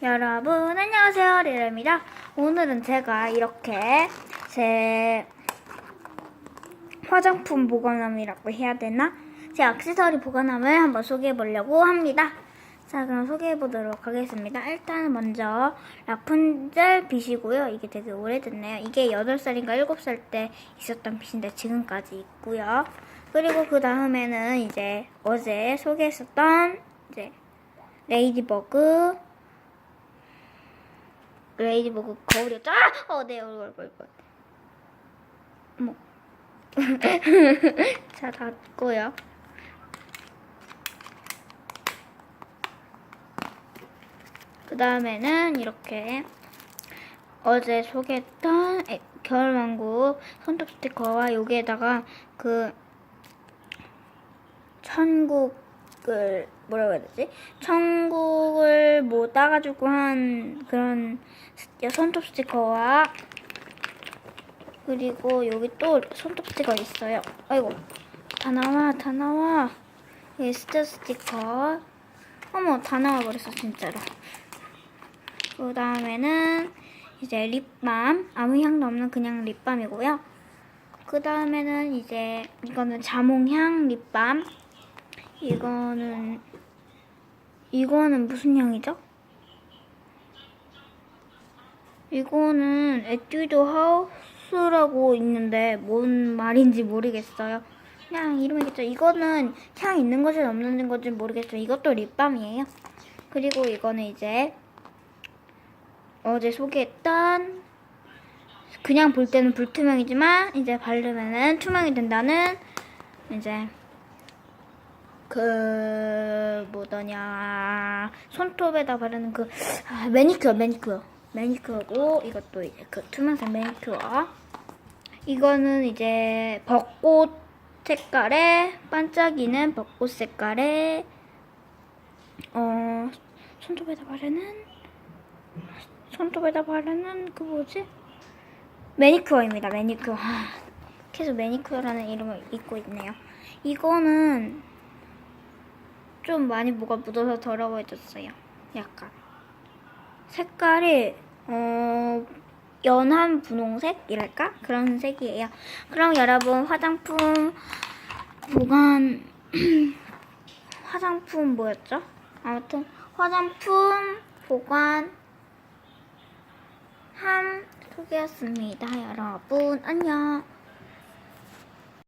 여러분 안녕하세요 리라입니다. 오늘은 제가 이렇게 제 화장품 보관함이라고 해야 되나? 제 액세서리 보관함을 한번 소개해 보려고 합니다. 자 그럼 소개해 보도록 하겠습니다. 일단 먼저 라푼젤 빗이고요. 이게 되게 오래됐네요. 이게 8살인가 7살 때 있었던 빗인데 지금까지 있고요. 그리고 그 다음에는 이제 어제 소개했었던 이제 레이디버그 레이디버그 거울이었죠? 아! 어, 네, 얼굴, 얼굴, 얼굴. 어머. 자, 닫고요. 그 다음에는 이렇게 어제 소개했던 에- 겨울왕국 손톱 스티커와 여기에다가 그 천국 을 뭐라고 해야 되지? 천국을 뭐 따가지고 한 그런 스- 손톱 스티커와 그리고 여기 또 손톱 스티커 있어요. 아이고 다 나와 다 나와. 여기 스트 스티커. 어머 다 나와 버렸어 진짜로. 그 다음에는 이제 립밤 아무 향도 없는 그냥 립밤이고요. 그 다음에는 이제 이거는 자몽향 립밤. 이거는 이거는 무슨 향이죠? 이거는 에뛰드 하우스라고 있는데 뭔 말인지 모르겠어요. 그냥 이름이겠죠. 이거는 향 있는 건지 없는 건지 모르겠죠. 이것도 립밤이에요. 그리고 이거는 이제 어제 소개했던 그냥 볼 때는 불투명이지만 이제 바르면은 투명이 된다는 이제 그 뭐더냐 손톱에다 바르는 그 아, 매니큐어 매니큐어. 매니큐어고 이것도 이제 그 투명색 매니큐어. 이거는 이제 벚꽃 색깔의 반짝이는 벚꽃 색깔의 어 손톱에다 바르는 손톱에다 바르는 그 뭐지? 매니큐어입니다 매니큐어. 하, 계속 매니큐어라는 이름을 잊고 있네요. 이거는 좀 많이 뭐가 묻어서 더러워졌어요. 약간 색깔이 어 연한 분홍색이랄까 그런 색이에요. 그럼 여러분 화장품 보관 화장품 뭐였죠? 아무튼 화장품 보관 함 소개했습니다. 여러분 안녕.